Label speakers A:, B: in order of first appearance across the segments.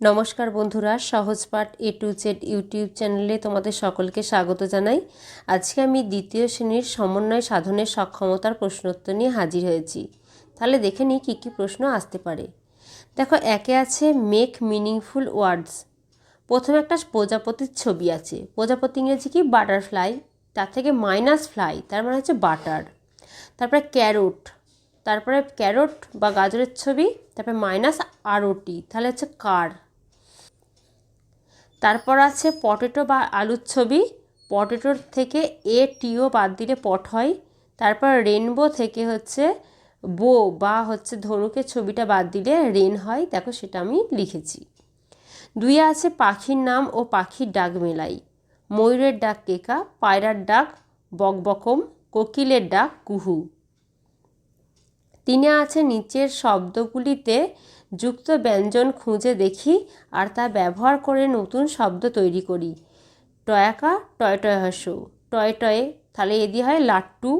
A: নমস্কার বন্ধুরা Sahajpath A to Z YouTube চ্যানেলে তোমাদের সকলকে স্বাগত জানাই। আজকে আমি দ্বিতীয় শ্রেণির সমন্বয় সাধনের সক্ষমতার প্রশ্নোত্তর নিয়ে হাজির হয়েছি। তাহলে দেখে নিই কী কী প্রশ্ন আসতে পারে। দেখো, একে আছে মেক মিনিংফুল ওয়ার্ডস প্রথমে একটা প্রজাপতির ছবি আছে। প্রজাপতি ইংরেজি কি? বাটারফ্লাই তার থেকে মাইনাস ফ্লাই তার মানে হচ্ছে বাটার তারপরে ক্যারোট তারপরে ক্যারোট বা গাজরের ছবি, তারপরে মাইনাস আরওটি তাহলে হচ্ছে কার তারপর আছে পটেটো বা আলুর ছবি। পটেটোর থেকে এ টিও বাদ দিলে পট হয়। তারপর রেনবো থেকে হচ্ছে বো বা হচ্ছে ধনুকের ছবিটা বাদ দিলে রেন হয়। দেখো সেটা আমি লিখেছি। দুই আছে পাখির নাম ও পাখির ডাক মেলাই। ময়ূরের ডাক কেকা, পায়রার ডাক বকবকম, কোকিলের ডাক কুহু। তিনে আছে নিচের শব্দগুলিতে যুক্ত ব্যঞ্জন খুঁজে দেখি আর তা ব্যবহার করে নতুন শব্দ তৈরি করি। টয়াকা টয় টয় হাস। টয় টয়ে, তাহলে এদি হয় লাট্টু।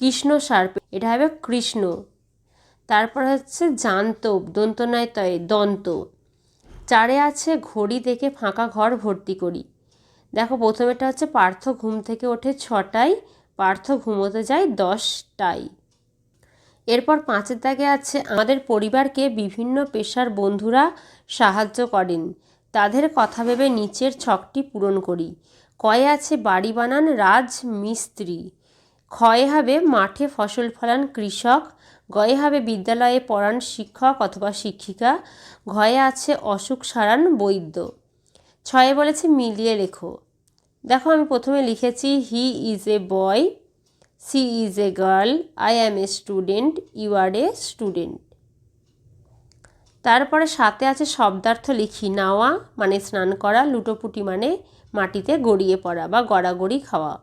A: কৃষ্ণ সার্প, এটা হবে কৃষ্ণ। তারপর হচ্ছে জান্ত দন্ত নয় তয়ে, দন্ত। চারে আছে ঘড়ি দেখে ফাঁকা ঘর ভর্তি করি। দেখো প্রথমেটা হচ্ছে পার্থ ঘুম থেকে ওঠে ছটায়, পার্থ ঘুমোতে যায় দশটায়। এরপর পাঁচের দাগে আছে, আমাদের পরিবারকে বিভিন্ন পেশার বন্ধুরা সাহায্য করেন। তাদের কথা ভেবে নিচের ছকটি পূরণ করি। কয়ে আছে, বাড়ি বানান রাজ মিস্ত্রি। ক্ষয়ে হবে মাঠে ফসল ফলান কৃষক। গয়ে হবে বিদ্যালয়ে পড়ান শিক্ষক অথবা শিক্ষিকা। ঘয়ে আছে, অসুখ সারান বৈদ্য। ছয়ে বলেছে, মিলিয়ে লেখো। দেখো, আমি প্রথমে লিখেছি, he is a boy. She is a girl I am a student you are a student তারপরে সাথে আছে শব্দার্থ লিখি, নাওয়া মানে স্নান করা, লুটোপুটি মানে মাটিতে গড়িয়ে পড়া বা গড়াগড়ি খাওয়া।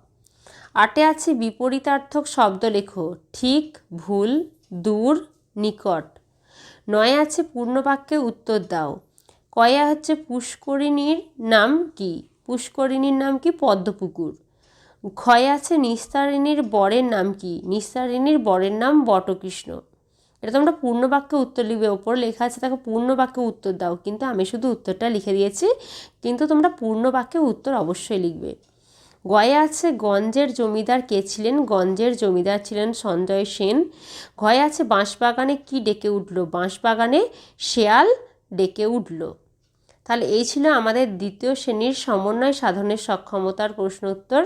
A: আটে আছে বিপরীতার্থক শব্দ লেখো, ঠিক, ভুল, দূর, নিকট। নয় আছে পূর্ণবাক্যে উত্তর দাও। কয়া হচ্ছে পুষ্করিণীর নাম কি? পুষ্করিণীর নাম কি? পদ্মপুকুর। ক্ষয় আছে নিস্তারিণীর বরের নাম কি? নিস্তারিণীর বরের নাম বটকৃষ্ণ। এটা তোমরা পূর্ণ বাক্যে উত্তর লিখবে। ওপর লেখা আছে দেখো পূর্ণ বাক্যে উত্তর দাও। কিন্তু আমি শুধু উত্তরটা লিখে দিয়েছি, কিন্তু তোমরা পূর্ণ বাক্যে উত্তর অবশ্যই লিখবে। গয়ে আছে, গঞ্জের জমিদার কে ছিলেন? গঞ্জের জমিদার ছিলেন সঞ্জয় সেন। ঘয়ে আছে, বাঁশবাগানে কি ডেকে উঠল? বাঁশবাগানে শেয়াল ডেকে উঠল। তাহলে এই ছিল আমাদের দ্বিতীয় শ্রেণির সমন্বয় সাধনের সক্ষমতার প্রশ্ন উত্তর